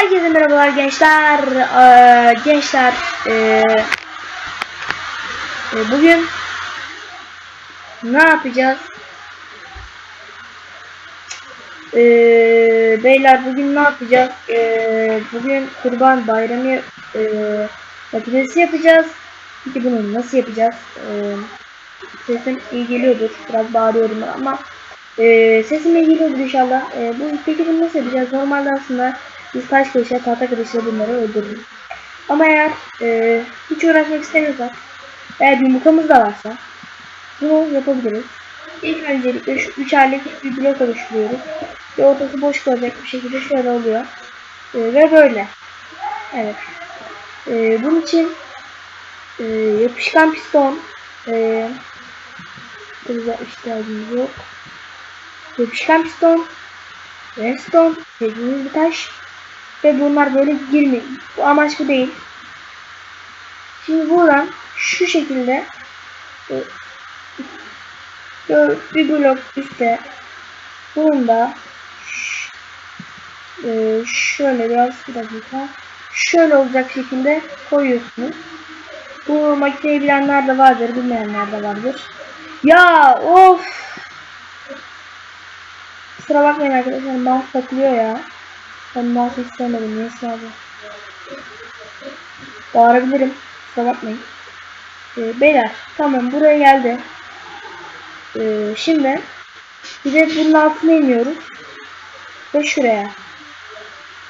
Herkese merhabalar gençler. Ee, gençler ee, e, bugün ne yapacağız? Ee, beyler bugün ne yapacağız? Ee, bugün Kurban Bayramı makinesi yapacağız. Peki bunu nasıl yapacağız? Ee, sesim iyi geliyordur. Biraz bağırıyorum ama ee, sesim iyi geliyordur inşallah. Ee, bu, peki bunu nasıl yapacağız? Normalde aslında biz taş kılıçla, tahta kılıçla bunları öldürürüz. Ama eğer e, hiç uğraşmak istemiyorsak, eğer bir mukamız da varsa bunu yapabiliriz. İlk öncelikle şu üç aylık bir blok oluşturuyoruz. Ve ortası boş kalacak bir şekilde şöyle oluyor. E, ve böyle. Evet. E, bunun için e, yapışkan piston e, kılıza ihtiyacımız yok. Yapışkan piston redstone dediğimiz bir taş ve bunlar böyle girmiyor. Bu amaç bu değil. Şimdi buradan şu şekilde e, bir blok üstte bunun da e, şöyle biraz bir dakika şöyle olacak şekilde koyuyorsunuz. Bu makineyi bilenler de vardır, bilmeyenler de vardır. Ya of! Kusura bakmayın arkadaşlar mouse takılıyor ya. Ben mouse istemedim neyse abi. Bağırabilirim. Kusura bakmayın. Ee, beyler tamam buraya geldi. Ee, şimdi bir de bunun altına iniyoruz. Ve şuraya.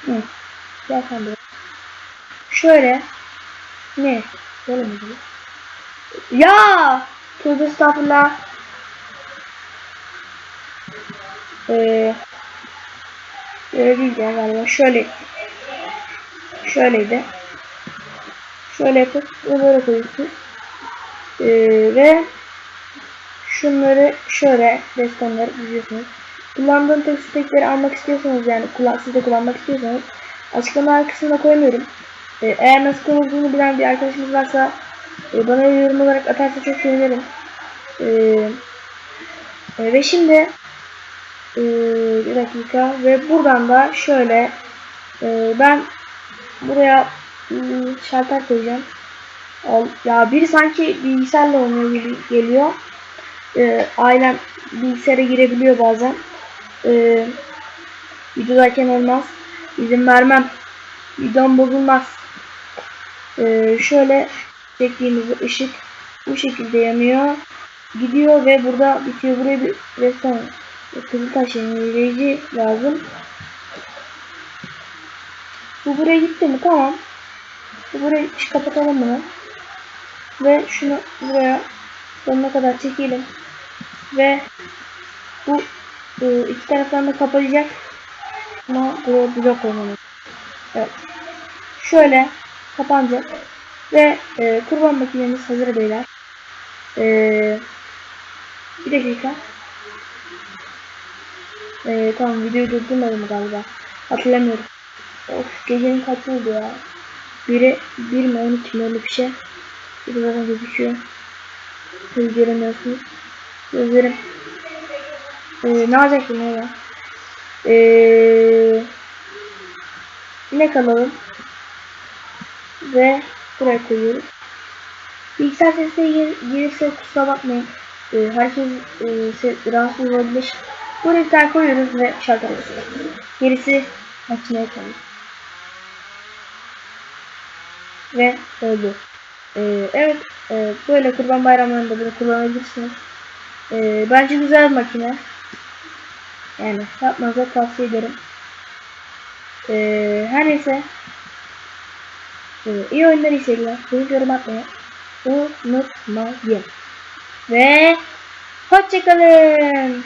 Hı. Gel sen. Şöyle. Ne? Böyle mi? Ya! Tövbe estağfurullah. Ee, öyle değil ya galiba. Şöyle. Şöyleydi. Şöyle yapıp böyle koyuyorsunuz. Ee, ve şunları şöyle destonları diziyorsunuz. Kullandığım tekstikleri almak istiyorsanız yani kullan, siz de kullanmak istiyorsanız açıklama kısmına koymuyorum. Ee, eğer nasıl kullanıldığını bilen bir arkadaşımız varsa e, bana yorum olarak atarsa çok sevinirim. Ee, e, ve şimdi ee, bir dakika ve buradan da şöyle e, ben buraya ım, şalter koyacağım. Al, ya biri sanki bilgisayarla oynuyor gibi geliyor. Ee, ailem bilgisayara girebiliyor bazen. Ee, videodayken olmaz. İzin vermem. Videom bozulmaz. Ee, şöyle çektiğimiz ışık bu şekilde yanıyor. Gidiyor ve burada bitiyor. Buraya bir restoran Kızıltaş yenileyici lazım. Bu buraya gitti mi? Tamam. Bu burayı kapatalım bunu. Ve şunu buraya sonuna kadar çekelim. Ve bu e, iki taraftan da kapatacak. Ama buraya blok koymamız. Evet. Şöyle kapanacak. Ve e, kurban makinemiz hazır beyler. E, bir dakika. Ee, tamam videoyu durdurmadım galiba. Hatırlamıyorum. Of gecenin kaç oldu ya. Biri bir mi 12 mi öyle bir şey. Bir zaten gözüküyor. Siz göremiyorsunuz. Gözlerim. Ee, ne yapacaktım ya? Ee, ne kalalım. Ve buraya koyuyoruz. Bilgisayar sesleri gir girirse kusura bakmayın. Ee, herkes e, rahatsız olabilir. Bir tane koyuyoruz ve şalter açıyoruz. Gerisi makineye kalıyor. Ve oldu. Ee, evet, e, böyle kurban bayramlarında bunu kullanabilirsiniz. Ee, bence güzel bir makine. Yani yapmanıza tavsiye ederim. Ee, her neyse. Ee, iyi oyunlar iyi seyirler. Benim yorum atmayı unutmayın. Ve hoşçakalın.